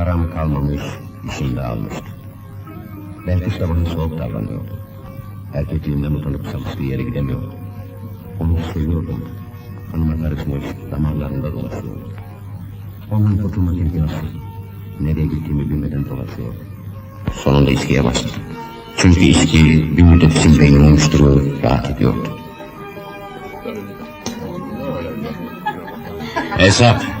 Param kalmamış, işim de almıştı. Belki bana soğuk davranıyordu. Erkekliğimden utanıp çalıştığı yere gidemiyordu. Onu seviyordum. Kanıma karışmış, damarlarında dolaşıyordu. Ondan kurtulmak imkansız. Nereye gittiğimi bilmeden dolaşıyordum. Sonunda içkiye başladım. Çünkü içki bir müddet için beynimi oluşturuyor, rahat ediyordu. Hesap.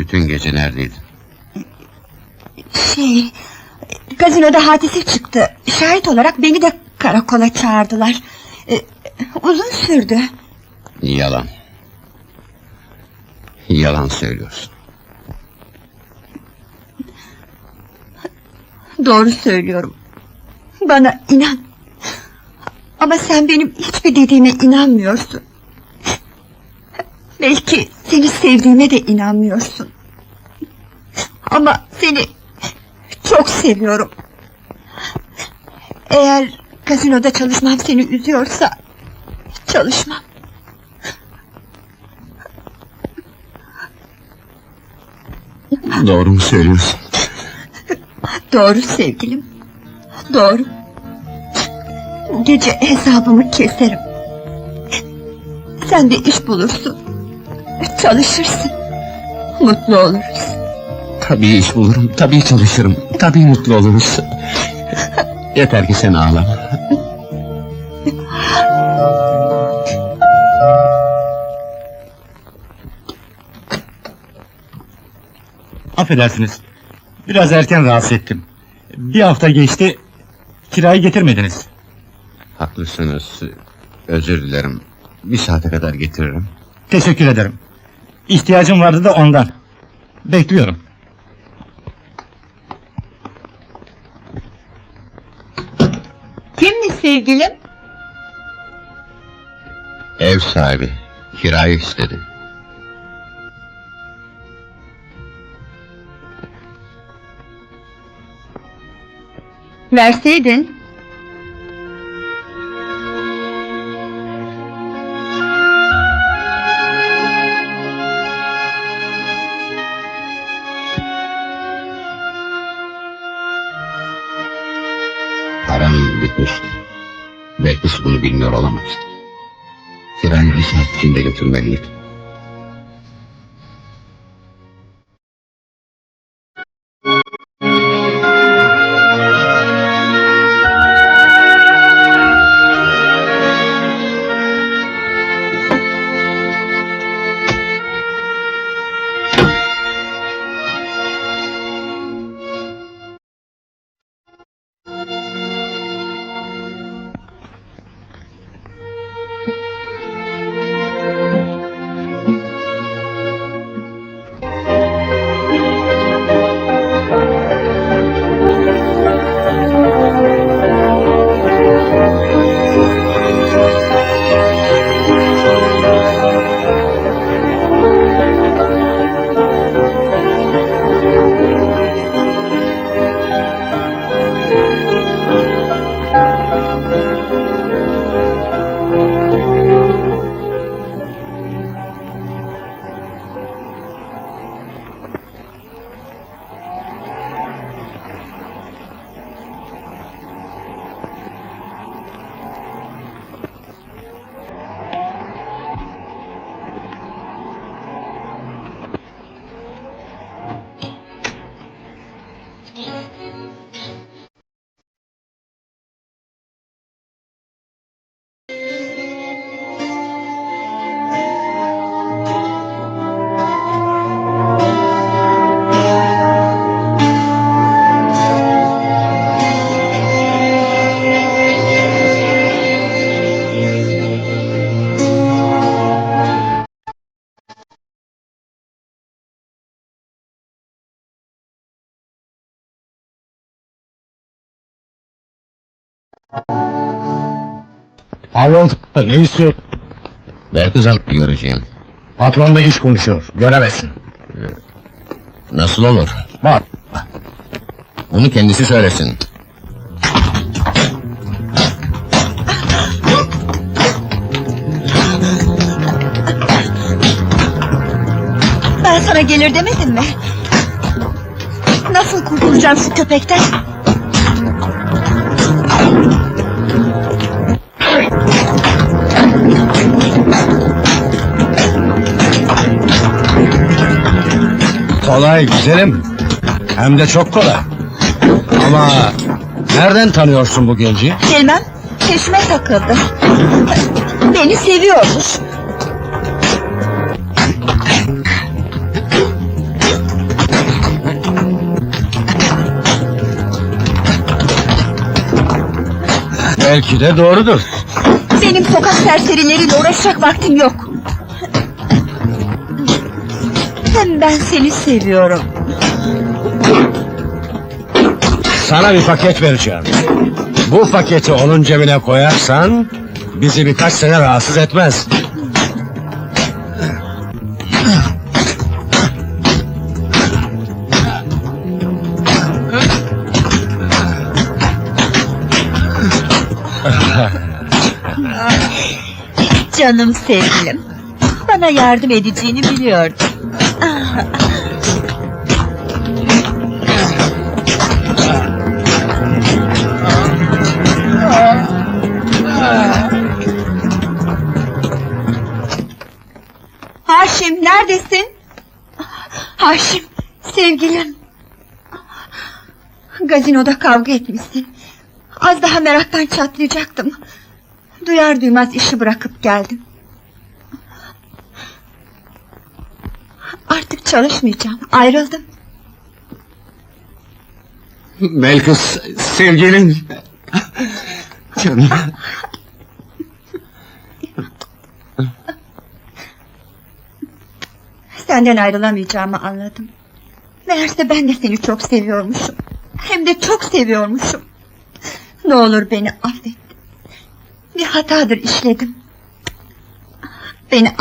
Bütün gece neredeydin? Şey, gazinoda hadise çıktı. Şahit olarak beni de karakola çağırdılar. Ee, uzun sürdü. Yalan. Yalan söylüyorsun. Doğru söylüyorum. Bana inan. Ama sen benim hiçbir dediğime inanmıyorsun. Belki seni sevdiğime de inanmıyorsun. Ama seni çok seviyorum. Eğer gazinoda çalışmam seni üzüyorsa çalışmam. Doğru mu söylüyorsun? Doğru sevgilim. Doğru. Gece hesabımı keserim. Sen de iş bulursun. Çalışırsın. Mutlu oluruz. Tabii iş bulurum, tabii çalışırım, tabii mutlu oluruz. Yeter ki sen ağlama. Affedersiniz. Biraz erken rahatsız ettim. Bir hafta geçti. Kirayı getirmediniz. Haklısınız. Özür dilerim. Bir saate kadar getiririm. Teşekkür ederim. İhtiyacım vardı da ondan. Bekliyorum. Kimdi sevgilim? Ev sahibi kirayı istedi. Verseydin. Belki bunu bilmiyor. Kirayı bir saat içinde götürmeliydim. Alo, ne istiyor? Belki Hanım'la göreceğim. Patronla iş konuşuyor, göremezsin. Nasıl olur? Bak, Bunu kendisi söylesin. Ben sana gelir demedim mi? Nasıl kurtulacağım şu köpekten? Kolay güzelim. Hem de çok kolay. Ama nereden tanıyorsun bu genci? Bilmem, peşime takıldı. Beni seviyormuş. Belki de doğrudur. Benim sokak serserileriyle uğraşacak vaktim yok. Hem ben seni seviyorum. Sana bir paket vereceğim. Bu paketi onun cebine koyarsan bizi birkaç sene rahatsız etmez. Canım sevgilim. Bana yardım edeceğini biliyordum. Haşim neredesin? Haşim sevgilim. Gazinoda kavga etmişsin. Az daha meraktan çatlayacaktım. Duyar duymaz işi bırakıp geldim. Artık çalışmayacağım. Ayrıldım. Belki sevgilin... Canım. Senden ayrılamayacağımı anladım. Meğerse ben de seni çok seviyormuşum. Hem de çok seviyormuşum. Ne olur beni affet. Bir hatadır işledim. Beni